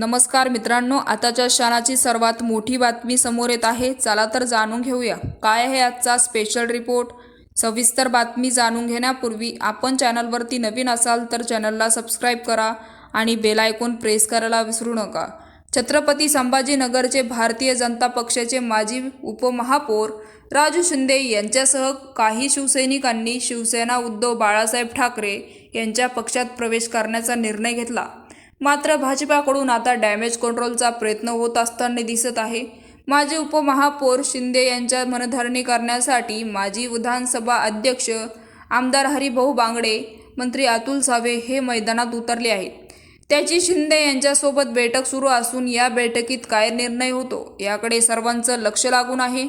नमस्कार मित्रांनो आताच्या क्षणाची सर्वात मोठी बातमी समोर येत आहे. चला तर जाणून घेऊया. काय आहे आजचा स्पेशल रिपोर्ट सविस्तर बातमी जाणून घेण्यापूर्वी आपण चॅनलवरती नवीन असाल तर चॅनलला सबस्क्राईब करा आणि बेल आयकॉन प्रेस करायला विसरू नका. छत्रपती संभाजीनगरचे भारतीय जनता पक्षाचे माजी उपमहापौर राजू शिंदे यांच्यासह काही शिवसैनिकांनी शिवसेना उद्धव बाळासाहेब ठाकरे यांच्या पक्षात प्रवेश करण्याचा निर्णय घेतला. मात्र भाजपाकडून आता डॅमेज कंट्रोलचा प्रयत्न होत असताना दिसत आहे. माजी उपमहापौर शिंदे यांच्या मनधरणी करण्यासाठी माजी विधानसभा अध्यक्ष आमदार हरिभाऊ बांगडे मंत्री अतुल सावे हे मैदानात उतरले आहेत. त्याची शिंदे यांच्यासोबत बैठक सुरू असून या बैठकीत काय निर्णय होतो याकडे सर्वांचं लक्ष लागून आहे.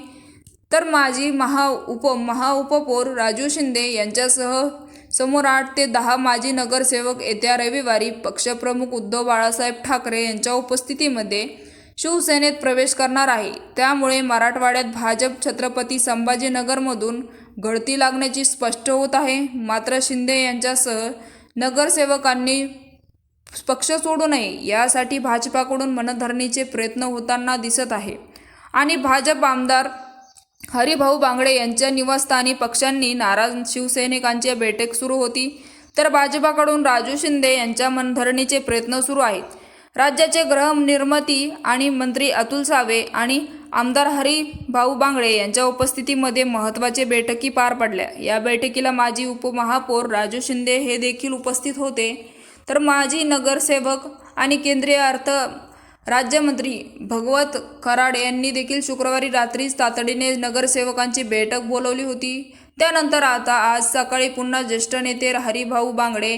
तर माजी महा उप महाउपपौर राजू शिंदे यांच्यासह समोर आठ ते दहा माजी नगरसेवक येत्या रविवारी पक्षप्रमुख उद्धव बाळासाहेब ठाकरे यांच्या उपस्थितीमध्ये शिवसेनेत प्रवेश करणार आहे. त्यामुळे मराठवाड्यात भाजप छत्रपती संभाजीनगरमधून गळती लागण्याची स्पष्ट होत आहे. मात्र शिंदे यांच्यासह नगरसेवकांनी पक्ष सोडू नये यासाठी भाजपाकडून मनधरणीचे प्रयत्न होताना दिसत आहे. आणि भाजप आमदार हरिभाऊ बांगडे यांच्या निवासस्थानी पक्षांनी नाराज शिवसैनिकांची बैठक सुरू होती. तर भाजपाकडून राजू शिंदे यांच्या मनधरणीचे प्रयत्न सुरू आहेत. राज्याचे गृहनिर्मिती आणि मंत्री अतुल सावे आणि आमदार हरिभाऊ बांगडे यांच्या उपस्थितीमध्ये महत्त्वाचे बैठकी पार पडल्या. या बैठकीला माजी उपमहापौर राजू शिंदे हे देखील उपस्थित होते. तर माजी नगरसेवक आणि केंद्रीय अर्थ राज्यमंत्री भगवत कराड यांनी देखील शुक्रवारी रात्रीच तातडीने नगरसेवकांची बैठक बोलवली होती. त्यानंतर आता आज सकाळी पुन्हा ज्येष्ठ नेते हरिभाऊ बांगडे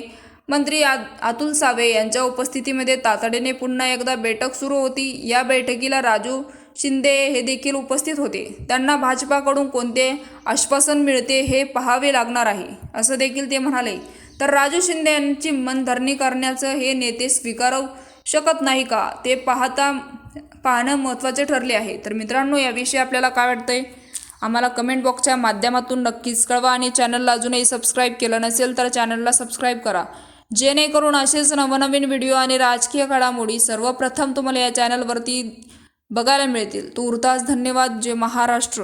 मंत्री आ अतुल सावे यांच्या उपस्थितीमध्ये तातडीने पुन्हा एकदा बैठक सुरू होती. या बैठकीला राजू शिंदे हे देखील उपस्थित होते. त्यांना भाजपाकडून कोणते आश्वासन मिळते हे पाहावे लागणार आहे असं देखील ते म्हणाले. तर राजू शिंदे यांची मनधरणी करण्याचं हे नेते स्वीकारव शकत नाही का? ते पाहता पाहणं महत्त्वाचे ठरले आहे. तर मित्रांनो याविषयी आपल्याला काय वाटतंय? आम्हाला कमेंट बॉक्सच्या माध्यमातून नक्कीच कळवा आणि चॅनलला अजूनही सबस्क्राईब केलं नसेल तर चॅनलला सबस्क्राईब करा. जेणेकरून असेच नवनवीन व्हिडिओ आणि राजकीय घडामोडी सर्वप्रथम तुम्हाला या चॅनलवरती बघायला मिळतील. तूर्तास धन्यवाद. जे महाराष्ट्र.